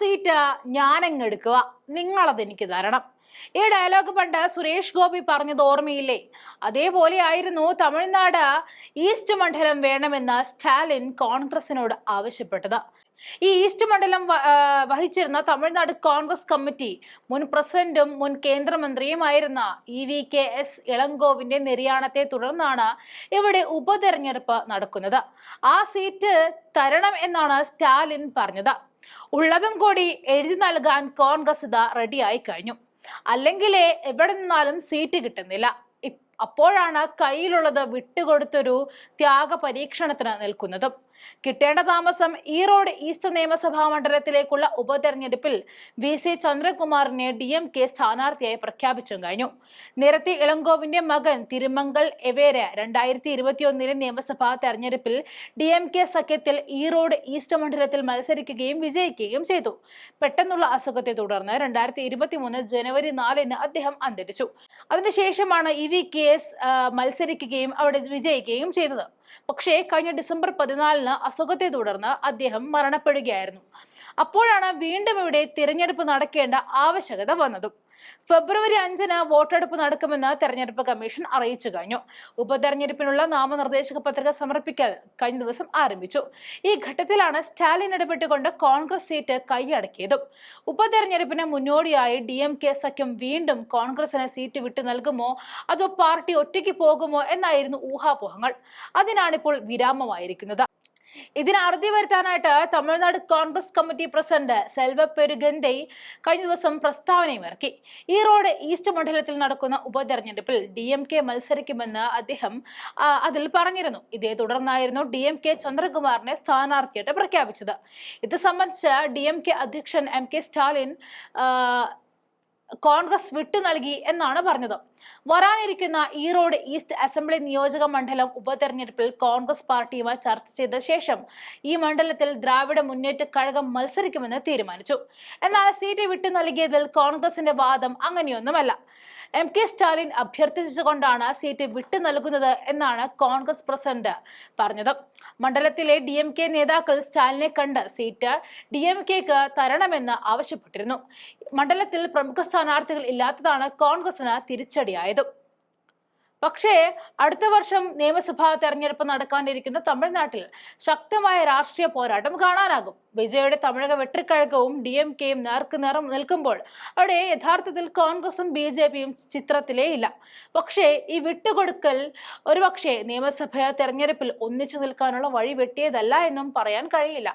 Seat ഞാനങ്ങെടുക്കുക നിങ്ങളത് എനിക്ക് തരണം. ഈ ഡയലോഗ് പണ്ട് സുരേഷ് ഗോപി പറഞ്ഞത് ഓർമ്മയില്ലേ? അതേപോലെ ആയിരുന്നു തമിഴ്നാട് ഈസ്റ്റ് മണ്ഡലം വേണമെന്ന് സ്റ്റാലിൻ കോൺഗ്രസിനോട് ആവശ്യപ്പെട്ടത്. ഈ ഈസ്റ്റ് മണ്ഡലം വഹിച്ചിരുന്ന തമിഴ്നാട് കോൺഗ്രസ് കമ്മിറ്റി മുൻ പ്രസിഡന്റും മുൻ കേന്ദ്രമന്ത്രിയുമായിരുന്ന ഇ വി കെ എസ് ഇളങ്കോവിന്റെ നിര്യാണത്തെ തുടർന്നാണ് ഇവിടെ ഉപതെരഞ്ഞെടുപ്പ് നടക്കുന്നത്. ആ സീറ്റ് തരണം എന്നാണ് സ്റ്റാലിൻ പറഞ്ഞത്. ഉള്ളതും കൂടി എഴുതി നൽകാൻ കോൺഗ്രസ് ഇതാ റെഡിയായി കഴിഞ്ഞു. അല്ലെങ്കിലേ എവിടെ നിന്നാലും സീറ്റ് കിട്ടുന്നില്ല. അപ്പോഴാണ് കയ്യിലുള്ളത് വിട്ടുകൊടുത്തൊരു ത്യാഗ പരീക്ഷണത്തിന് നിൽക്കുന്നത്. കിട്ടേണ്ട താമസം ഈറോഡ് ഈസ്റ്റ് നിയമസഭാ മണ്ഡലത്തിലേക്കുള്ള ഉപതെരഞ്ഞെടുപ്പിൽ വി സി ചന്ദ്രകുമാറിനെ ഡി എം കെ സ്ഥാനാർത്ഥിയായി പ്രഖ്യാപിച്ചും കഴിഞ്ഞു. നിരത്തി ഇളങ്കോവിന്റെ മകൻ തിരുമംഗൽ എവേര രണ്ടായിരത്തി ഇരുപത്തിയൊന്നിലെ നിയമസഭാ തെരഞ്ഞെടുപ്പിൽ ഡി എം കെ സഖ്യത്തിൽ ഈറോഡ് ഈസ്റ്റ് മണ്ഡലത്തിൽ മത്സരിക്കുകയും വിജയിക്കുകയും ചെയ്തു. പെട്ടെന്നുള്ള അസുഖത്തെ തുടർന്ന് രണ്ടായിരത്തി ഇരുപത്തിമൂന്ന് ജനുവരി നാലിന് അദ്ദേഹം അന്തരിച്ചു. അതിനുശേഷമാണ് ഇ വി കെ എസ് മത്സരിക്കുകയും അവിടെ വിജയിക്കുകയും ചെയ്തത്. പക്ഷേ കഴിഞ്ഞ ഡിസംബർ പതിനാലിന് അസുഖത്തെ തുടർന്ന് അദ്ദേഹം മരണപ്പെടുകയായിരുന്നു. അപ്പോഴാണ് വീണ്ടും ഇവിടെ തിരഞ്ഞെടുപ്പ് നടക്കേണ്ട ആവശ്യകത വന്നതും. ഫെബ്രുവരി അഞ്ചിന് വോട്ടെടുപ്പ് നടക്കുമെന്ന് തെരഞ്ഞെടുപ്പ് കമ്മീഷൻ അറിയിച്ചു കഴിഞ്ഞു. ഉപതെരഞ്ഞെടുപ്പിനുള്ള നാമനിർദ്ദേശക പത്രിക സമർപ്പിക്കൽ കഴിഞ്ഞ ദിവസം ആരംഭിച്ചു. ഈ ഘട്ടത്തിലാണ് സ്റ്റാലിൻ ഇടപെട്ടുകൊണ്ട് കോൺഗ്രസ് സീറ്റ് കൈയടക്കിയതും. ഉപതെരഞ്ഞെടുപ്പിന് മുന്നോടിയായി ഡി എം കെ സഖ്യം വീണ്ടും കോൺഗ്രസിന് സീറ്റ് വിട്ടു നൽകുമോ? അതോ പാർട്ടി ഒറ്റയ്ക്ക് പോകുമോ? എന്നായിരുന്നു ഊഹാപോഹങ്ങൾ. അതിനാണിപ്പോൾ വിരാമമായിരിക്കുന്നത്. ഇതിന് അറുതി വരുത്താനായിട്ട് തമിഴ്നാട് കോൺഗ്രസ് കമ്മിറ്റി പ്രസിഡന്റ് സെൽവ പെരുഗന്തൈ കഴിഞ്ഞ ദിവസം പ്രസ്താവനയും ഇറക്കി. ഈ ഈറോഡ് ഈസ്റ്റ് മണ്ഡലത്തിൽ നടക്കുന്ന ഉപതെരഞ്ഞെടുപ്പിൽ ഡി എം കെ മത്സരിക്കുമെന്ന് അദ്ദേഹം അതിൽ പറഞ്ഞിരുന്നു. ഇതേ തുടർന്നായിരുന്നു ഡി എം കെ ചന്ദ്രകുമാറിനെ സ്ഥാനാർത്ഥിയായിട്ട് പ്രഖ്യാപിച്ചത്. ഇത് സംബന്ധിച്ച് ഡി എം കെ അധ്യക്ഷൻ എം കെ സ്റ്റാലിൻ കോൺഗ്രസ് വിട്ടു നൽകി എന്നാണ് പറഞ്ഞത്. വരാനിരിക്കുന്ന ഈറോഡ് ഈസ്റ്റ് അസംബ്ലി നിയോജക മണ്ഡലം ഉപതെരഞ്ഞെടുപ്പിൽ കോൺഗ്രസ് പാർട്ടിയുമായി ചർച്ച ചെയ്ത ശേഷം ഈ മണ്ഡലത്തിൽ ദ്രാവിഡ മുന്നേറ്റ കഴകം മത്സരിക്കുമെന്ന് തീരുമാനിച്ചു. എന്നാൽ സീറ്റ് വിട്ടു നൽകിയതിൽ കോൺഗ്രസിന്റെ വാദം അങ്ങനെയൊന്നുമല്ല. എം കെ സ്റ്റാലിൻ അഭ്യർത്ഥിച്ചുകൊണ്ടാണ് സീറ്റ് വിട്ടു നൽകുന്നത് എന്നാണ് കോൺഗ്രസ് പ്രസിഡന്റ് പറഞ്ഞത്. മണ്ഡലത്തിലെ ഡി എം കെ നേതാക്കൾ സ്റ്റാലിനെ കണ്ട് സീറ്റ് ഡി എം കെക്ക് തരണമെന്ന് ആവശ്യപ്പെട്ടിരുന്നു. മണ്ഡലത്തിൽ പ്രമുഖ സ്ഥാനാർത്ഥികൾ ഇല്ലാത്തതാണ് കോൺഗ്രസിന് തിരിച്ചടിയായത്. പക്ഷേ അടുത്ത വർഷം നിയമസഭാ തെരഞ്ഞെടുപ്പ് നടക്കാനിരിക്കുന്ന തമിഴ്നാട്ടിൽ ശക്തമായ രാഷ്ട്രീയ പോരാട്ടം കാണാനാകും. വിജയുടെ തമിഴക വെട്ടിക്കഴകവും ഡി എം കെയും നേർക്ക് നേരം നിൽക്കുമ്പോൾ അവിടെ യഥാർത്ഥത്തിൽ കോൺഗ്രസും ബി ജെ പിയും ചിത്രത്തിലേ ഇല്ല. പക്ഷേ ഈ വിട്ടുകൊടുക്കൽ ഒരുപക്ഷെ നിയമസഭാ തെരഞ്ഞെടുപ്പിൽ ഒന്നിച്ചു നിൽക്കാനുള്ള വഴി വെട്ടിയതല്ല എന്നും പറയാൻ കഴിയില്ല.